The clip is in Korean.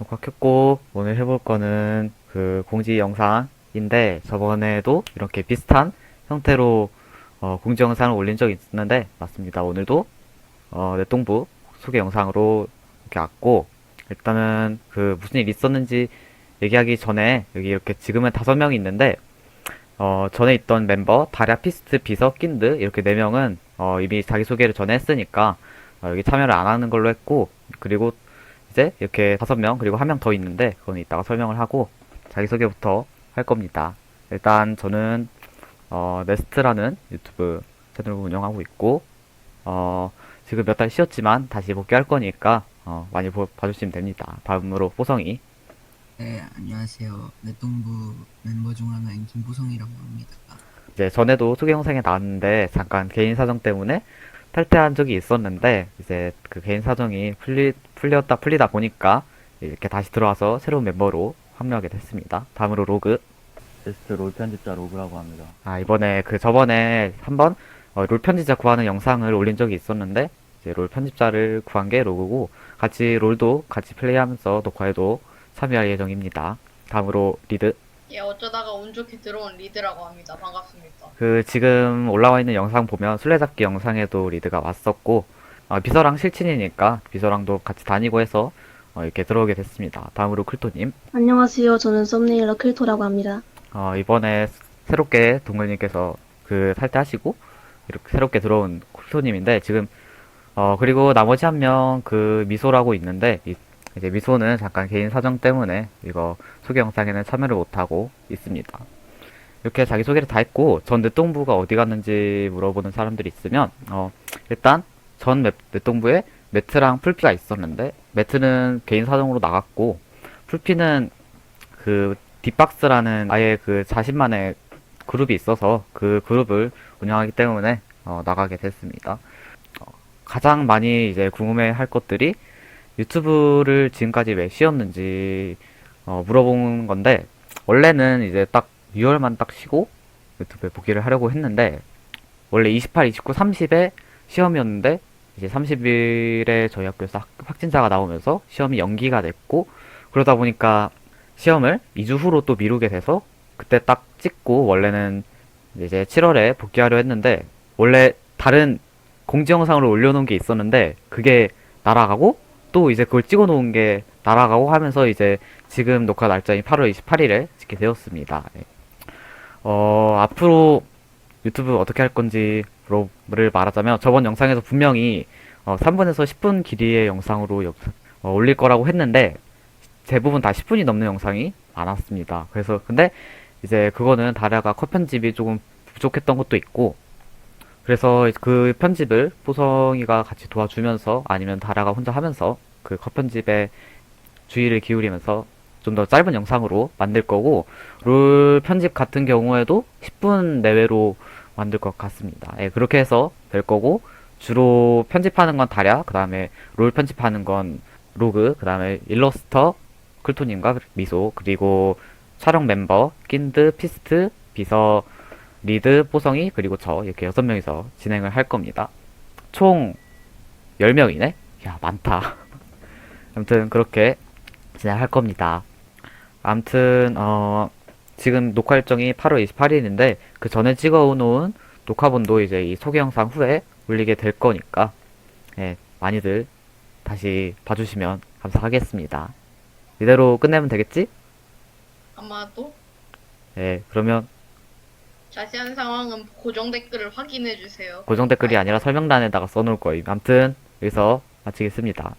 녹화 켰고 오늘 해볼 거는 그 공지 영상인데 저번에도 이렇게 비슷한 형태로 어, 공지 영상을 올린 적이 있는데 맞습니다. 오늘도 어, 내동부 소개 영상으로 이렇게 왔고 일단은 그 무슨 일 있었는지 얘기하기 전에 여기 이렇게 지금은 다섯 명이 있는데 어, 전에 있던 멤버 다랴 피스트 비서 낀드 이렇게 네 명은 어, 이미 자기소개를 전에 했으니까 어, 여기 참여를 안 하는 걸로 했고 그리고 이제 이렇게 다섯 명 그리고 한 명 더 있는데 그건 이따가 설명을 하고 자기소개부터 할 겁니다. 일단 저는 어, 네스트라는 유튜브 채널을 운영하고 있고 어, 지금 몇 달 쉬었지만 다시 복귀할 거니까 어, 많이 보- 봐주시면 됩니다. 다음으로 뽀성이 네, 안녕하세요. 내동부 멤버 중 하나인 김보성이라고 합니다. 이제 전에도 소개 영상에 나왔는데 잠깐 개인 사정 때문에 탈퇴한 적이 있었는데 이제 그 개인 사정이 풀리 풀렸다 풀리다 보니까 이렇게 다시 들어와서 새로운 멤버로 합류하게 됐습니다. 다음으로 로그. 베스트 롤 편집자 로그라고 합니다. 아 이번에 그 저번에 한번 어, 롤 편집자 구하는 영상을 올린 적이 있었는데 이제 롤 편집자를 구한 게 로그고 같이 롤도 같이 플레이하면서 녹화에도 참여할 예정입니다. 다음으로 리드. 예, 어쩌다가 운 좋게 들어온 리드라고 합니다. 반갑습니다. 그 지금 올라와 있는 영상 보면 술래잡기 영상에도 리드가 왔었고 어, 비서랑 실친이니까 비서랑도 같이 다니고 해서 어, 이렇게 들어오게 됐습니다. 다음으로 클토님 안녕하세요. 저는 썸네일러 클토라고 합니다. 어, 이번에 새롭게 동글님께서 그 탈퇴하시고 이렇게 새롭게 들어온 클토님인데 지금 어 그리고 나머지 한 명 그 미소라고 있는데 이, 이제 미소는 잠깐 개인 사정 때문에 이거 소개 영상에는 참여를 못하고 있습니다. 이렇게 자기소개를 다 했고 전 넷동부가 어디 갔는지 물어보는 사람들이 있으면 어 일단 전 맵- 넷동부에 매트랑 풀피가 있었는데 매트는 개인 사정으로 나갔고 풀피는 그 딥박스라는 아예 그 자신만의 그룹이 있어서 그 그룹을 운영하기 때문에 어, 나가게 됐습니다. 어, 가장 많이 이제 궁금해 할 것들이 유튜브를 지금까지 왜 쉬었는지 어, 물어본 건데 원래는 이제 딱 6월만 딱 쉬고 유튜브에 복귀를 하려고 했는데 원래 28, 29, 30에 시험이었는데 이제 30일에 저희 학교에서 학- 확진자가 나오면서 시험이 연기가 됐고 그러다 보니까 시험을 2주 후로 또 미루게 돼서 그때 딱 찍고 원래는 이제 7월에 복귀하려 했는데 원래 다른 공지 영상으로 올려놓은 게 있었는데 그게 날아가고 또 이제 그걸 찍어 놓은 게 날아가고 하면서 이제 지금 녹화 날짜인 8월 28일에 찍게 되었습니다. 네. 어, 앞으로 유튜브 어떻게 할 건지를 말하자면 저번 영상에서 분명히 어, 3분에서 10분 길이의 영상으로 여- 어, 올릴 거라고 했는데 대부분 다 10분이 넘는 영상이 많았습니다. 그래서 근데 이제 그거는 다ля가 컷 편집이 조금 부족했던 것도 있고 그래서 그 편집을 보성이가 같이 도와주면서 아니면 다라가 혼자 하면서 그 컷 편집에 주의를 기울이면서 좀 더 짧은 영상으로 만들 거고 롤 편집 같은 경우에도 10분 내외로 만들 것 같습니다. 예, 그렇게 해서 될 거고 주로 편집하는 건 다랴, 그 다음에 롤 편집하는 건 로그, 그 다음에 일러스터, 클토님과 미소, 그리고 촬영 멤버, 낀드, 피스트, 비서, 리드, 뽀성이, 그리고 저 이렇게 여섯 명이서 진행을 할 겁니다. 총 10명이네? 야, 많다. 아무튼 그렇게 진행할 겁니다. 아무튼 어 지금 녹화 일정이 8월 28일인데 그 전에 찍어 놓은 녹화본도 이제 이 소개 영상 후에 올리게 될 거니까 예, 많이들 다시 봐주시면 감사하겠습니다. 이대로 끝내면 되겠지? 아마도 예, 그러면 자세한 상황은 고정 댓글을 확인해 주세요. 고정 댓글이 아니라 설명란에다가 써놓을 거예요. 아무튼 여기서 마치겠습니다.